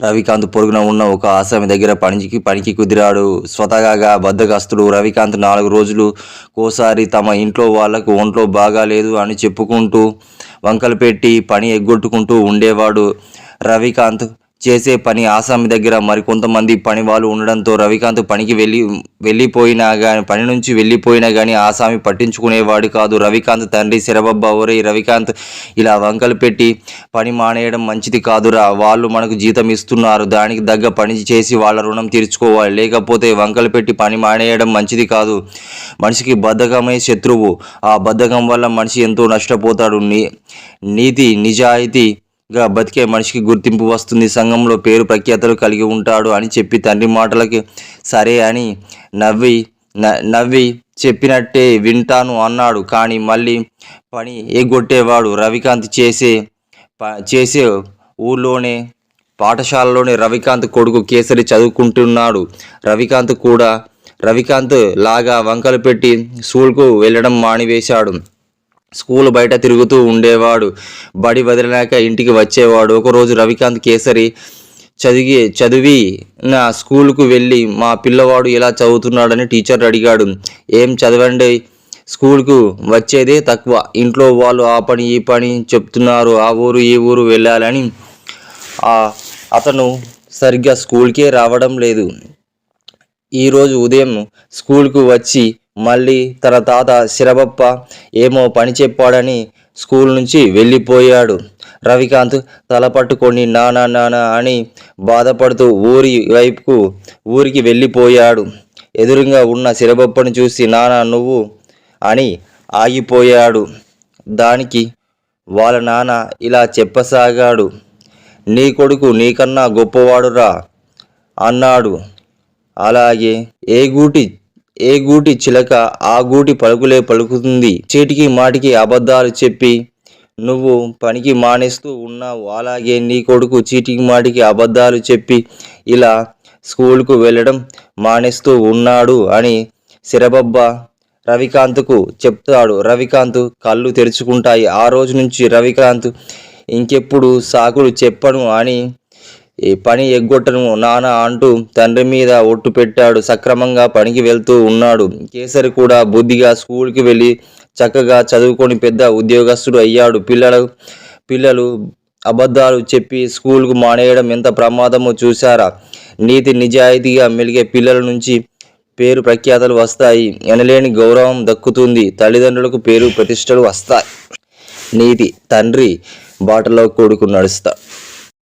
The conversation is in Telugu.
రవికాంత్ పొరుగున ఉన్న ఒక ఆసామి దగ్గర పనికి పనికి కుదిరాడు. స్వతహాగా బద్దకస్తుడు రవికాంత్ నాలుగు రోజులు కోసారి తమ ఇంట్లో వాళ్ళకు ఒంట్లో బాగాలేదు అని చెప్పుకుంటూ వంకలు పెట్టి పని ఎగ్గొట్టుకుంటూ ఉండేవాడు రవికాంత్. చేసే పని ఆసామి దగ్గర మరికొంతమంది పని వాళ్ళు ఉండడంతో రవికాంత్ పనికి వెళ్ళి వెళ్ళిపోయినా కానీ పని నుంచి వెళ్ళిపోయినా కానీ ఆసామి పట్టించుకునేవాడు కాదు. రవికాంత్ తండ్రి శరబబ్బ ఒరే రవికాంత్ ఇలా వంకలు పెట్టి పని మానేయడం మంచిది కాదురా. వాళ్ళు మనకు జీతం ఇస్తున్నారు. దానికి తగ్గ పని చేసి వాళ్ళ రుణం తీర్చుకోవాలి. లేకపోతే వంకలు పెట్టి పని మానేయడం మంచిది కాదు. మనిషికి బద్ధకమే శత్రువు. ఆ బద్ధకం వల్ల మనిషి ఎంతో నష్టపోతాడు. నీ నీతి నిజాయితీ గా బతికే మనిషికి గుర్తింపు వస్తుంది. సంఘంలో పేరు ప్రఖ్యాతలు కలిగి ఉంటాడు అని చెప్పి తండ్రి మాటలకి సరే అని నవ్వి నవ్వి చెప్పినట్టే వింటాను అన్నాడు. కానీ మళ్ళీ పని ఎగ్గొట్టేవాడు. రవికాంత్ చేసే చేసే ఊళ్ళోనే పాఠశాలలోనే రవికాంత్ కొడుకు కేసరి చదువుకుంటున్నాడు. రవికాంత్ కూడా రవికాంత్ లాగా వంకలు పెట్టి స్కూల్కు వెళ్ళడం మానివేశాడు. స్కూల్ బయట తిరుగుతూ ఉండేవాడు. బడి వదిలినాక ఇంటికి వచ్చేవాడు. ఒకరోజు రవికాంత్ కేసరి చదివి చదివి నా స్కూల్కు వెళ్ళి మా పిల్లవాడు ఎలా చదువుతున్నాడని టీచర్ అడిగాడు. ఏం చదవండి? స్కూల్కు వచ్చేదే తక్కువ. ఇంట్లో వాళ్ళు ఆ పని ఈ పని చెప్తున్నారు. ఆ ఊరు ఈ ఊరు వెళ్ళాలని. అతను సరిగ్గా స్కూల్కే రావడం లేదు. ఈరోజు ఉదయం స్కూల్కు వచ్చి మళ్ళీ తన తాత శిరబప్ప ఏమో పని చెప్పాడని స్కూల్ నుంచి వెళ్ళిపోయాడు. రవికాంత్ తల పట్టుకొని నానా నానా అని బాధపడుతూ ఊరి వైపుకు ఊరికి వెళ్ళిపోయాడు. ఎదురుగా ఉన్న శిరబప్పను చూసి నానా నువ్వు అని ఆగిపోయాడు. దానికి వాళ్ళ నాన్న ఇలా చెప్పసాగాడు. నీ కొడుకు నీకన్నా గొప్పవాడురా అన్నాడు. అలాగే ఏ గూటి ఏ గూటి చిలక ఆ గూటి పలుకులే పలుకుతుంది? చీటికి మాటికి అబద్ధాలు చెప్పి నువ్వు పనికి మానేస్తూ ఉన్నావు. అలాగే నీ కొడుకు చీటికి మాటికి అబద్ధాలు చెప్పి ఇలా స్కూల్కు వెళ్ళడం మానేస్తూ ఉన్నాడు అని శిరబబ్బ రవికాంత్కు చెప్తాడు. రవికాంత్ కళ్ళు తెరుచుకుంటాయి. ఆ రోజు నుంచి రవికాంత్ ఇంకెప్పుడు సాకులు చెప్పను అని ఈ పని ఎగ్గొట్టను. నాన్న అంటూ తండ్రి మీద ఒట్టు పెట్టాడు. సక్రమంగా పనికి వెళ్తూ ఉన్నాడు. కేసరి కూడా బుద్ధిగా స్కూల్కి వెళ్ళి చక్కగా చదువుకొని పెద్ద ఉద్యోగస్తుడు అయ్యాడు. పిల్లలు పిల్లలు అబద్ధాలు చెప్పి స్కూల్కు మానేయడం ఎంత ప్రమాదమో చూశారా? నీతి నిజాయితీగా మెలిగే పిల్లల నుంచి పేరు ప్రఖ్యాతలు వస్తాయి. ఎనలేని గౌరవం దక్కుతుంది. తల్లిదండ్రులకు పేరు ప్రతిష్టలు వస్తాయి. నీతి తండ్రి బాటలో కొడుకు నడుస్తాడు